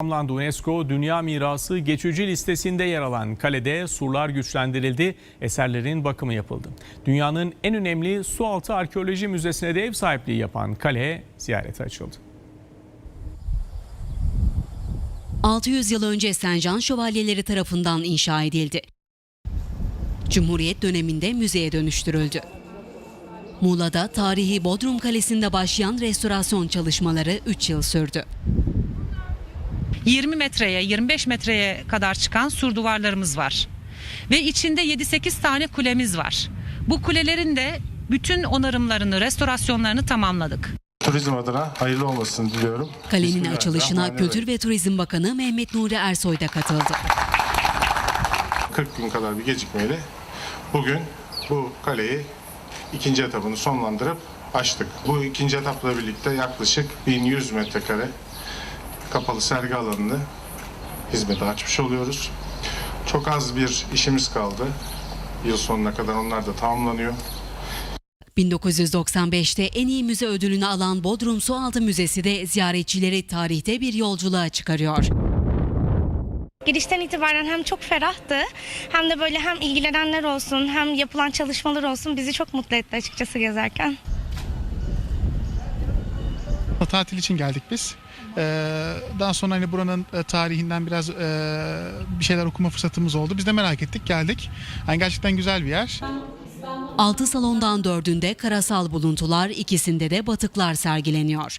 Tamamlandı. UNESCO Dünya Mirası geçici listesinde yer alan kalede surlar güçlendirildi, eserlerin bakımı yapıldı. Dünyanın en önemli sualtı arkeoloji müzesine de ev sahipliği yapan kale ziyarete açıldı. 600 yıl önce Sencan şövalyeleri tarafından inşa edildi. Cumhuriyet döneminde müzeye dönüştürüldü. Muğla'da tarihi Bodrum Kalesi'nde başlayan restorasyon çalışmaları 3 yıl sürdü. 20 metreye 25 metreye kadar çıkan sur duvarlarımız var. Ve içinde 7-8 tane kulemiz var. Bu kulelerin de bütün onarımlarını, restorasyonlarını tamamladık. Turizm adına hayırlı olmasını diliyorum. Kalenin açılışına. Kültür ve Turizm Bakanı Mehmet Nuri Ersoy da katıldı. 40 gün kadar bir gecikmeyle bugün bu kaleyi ikinci etabını sonlandırıp açtık. Bu ikinci etapla birlikte yaklaşık 1100 metrekare kapalı sergi alanını hizmete açmış oluyoruz. Çok az bir işimiz kaldı. Yıl sonuna kadar onlar da tamamlanıyor. 1995'te en iyi müze ödülünü alan Bodrum Sualtı Müzesi de ziyaretçileri tarihte bir yolculuğa çıkarıyor. Girişten itibaren hem çok ferahtı hem de böyle hem ilgilenenler olsun hem yapılan çalışmalar olsun bizi çok mutlu etti açıkçası gezerken. Tatil için geldik biz. Ee, daha sonra hani buranın e, tarihinden biraz e, bir şeyler okuma fırsatımız oldu. Biz de merak ettik, geldik. Yani gerçekten güzel bir yer. 6 salondan 4'ünde karasal buluntular, ikisinde de batıklar sergileniyor.